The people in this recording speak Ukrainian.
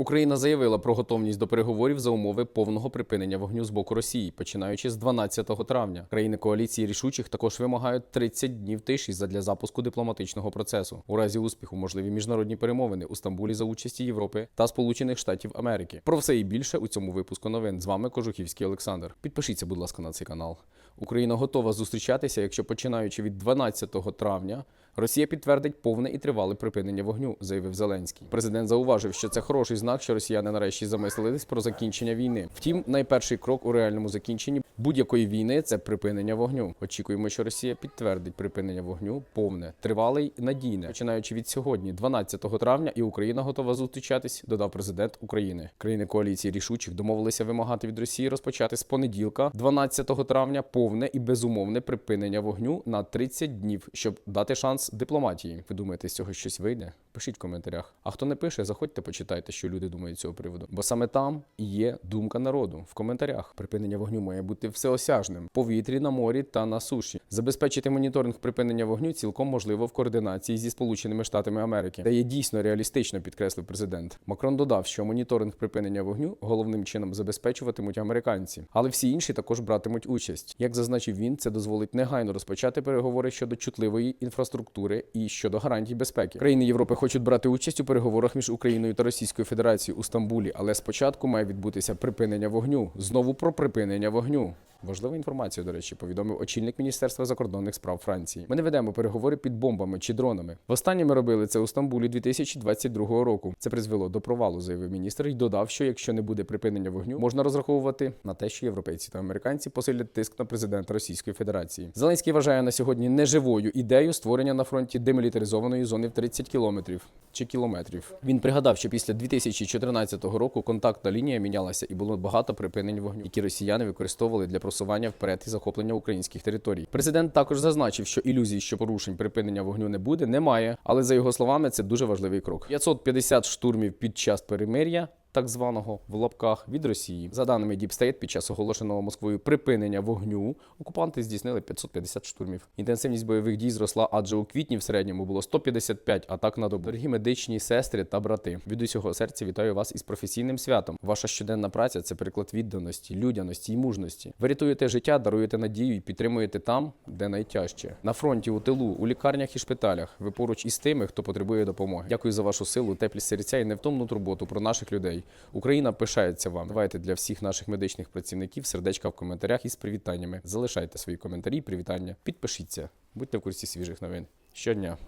Україна заявила про готовність до переговорів за умови повного припинення вогню з боку Росії, починаючи з 12 травня. Країни коаліції рішучих також вимагають 30 днів тиші задля запуску дипломатичного процесу. У разі успіху можливі міжнародні перемовини у Стамбулі за участі Європи та Сполучених Штатів Америки. Про все і більше у цьому випуску новин. З вами Кожухівський Олександр. Підпишіться, будь ласка, на цей канал. Україна готова зустрічатися, якщо починаючи від 12 травня Росія підтвердить повне і тривале припинення вогню, заявив Зеленський. Президент зауважив, що це хороший знак, що росіяни нарешті замислились про закінчення війни. Втім, найперший крок у реальному закінченні будь-якої війни це припинення вогню. Очікуємо, що Росія підтвердить припинення вогню повне, тривале й надійне, починаючи від сьогодні, 12 травня, і Україна готова зустрічатись, додав президент України. Країни коаліції рішучих домовилися вимагати від Росії розпочати з понеділка, 12 травня, повне і безумовне припинення вогню на 30 днів, щоб дати шанс дипломатії. Ви думаєте, з цього щось вийде? Пишіть в коментарях. А хто не пише, заходьте, почитайте, що люди думають з цього приводу. Бо саме там є думка народу в коментарях. Припинення вогню має бути всеосяжним повітрі, на морі та на суші. Забезпечити моніторинг припинення вогню цілком можливо в координації зі Сполученими Штатами Америки. Це є дійсно реалістично, підкреслив президент. Макрон додав, що моніторинг припинення вогню головним чином забезпечуватимуть американці, але всі інші також братимуть участь. Як зазначив він, це дозволить негайно розпочати переговори щодо чутливої інфраструктури і щодо гарантій безпеки. Країни Європи хочуть брати участь у переговорах між Україною та Російською Федерацією у Стамбулі, але спочатку має відбутися припинення вогню. Знову про припинення вогню. Важлива інформація, до речі, повідомив очільник Міністерства закордонних справ Франції. Ми не ведемо переговори під бомбами чи дронами. Востаннє ми робили це у Стамбулі 2022 року. Це призвело до провалу, заявив міністр і додав, що якщо не буде припинення вогню, можна розраховувати на те, що європейці та американці посилять тиск на президента Російської Федерації. Зеленський вважає на сьогодні неживою ідею створення на фронті демілітаризованої зони в 30 кілометрів чи кілометрів. Він пригадав, що після 2014 року контактна лінія мінялася і було багато припинень вогню, які росіяни використовували для просування вперед і захоплення українських територій. Президент також зазначив, що ілюзій, що порушень припинення вогню не буде, немає. Але за його словами, це дуже важливий крок. 550 штурмів під час перемир'я. Так званого в лапках від Росії за даними Deep State, під час оголошеного Москвою припинення вогню окупанти здійснили 550 штурмів. Інтенсивність бойових дій зросла, адже у квітні в середньому було 155 атак на добу. Дорогі медичні сестри та брати. Від усього серця вітаю вас із професійним святом. Ваша щоденна праця це приклад відданості, людяності і мужності. Ви рятуєте життя, даруєте надію і підтримуєте там, де найтяжче. На фронті, у тилу, у лікарнях і шпиталях. Ви поруч із тими, хто потребує допомоги. Дякую за вашу силу, теплі серця і невтомну турботу про наших людей. Україна пишається вам. Давайте для всіх наших медичних працівників сердечка в коментарях із привітаннями. Залишайте свої коментарі, привітання, підпишіться, будьте в курсі свіжих новин щодня.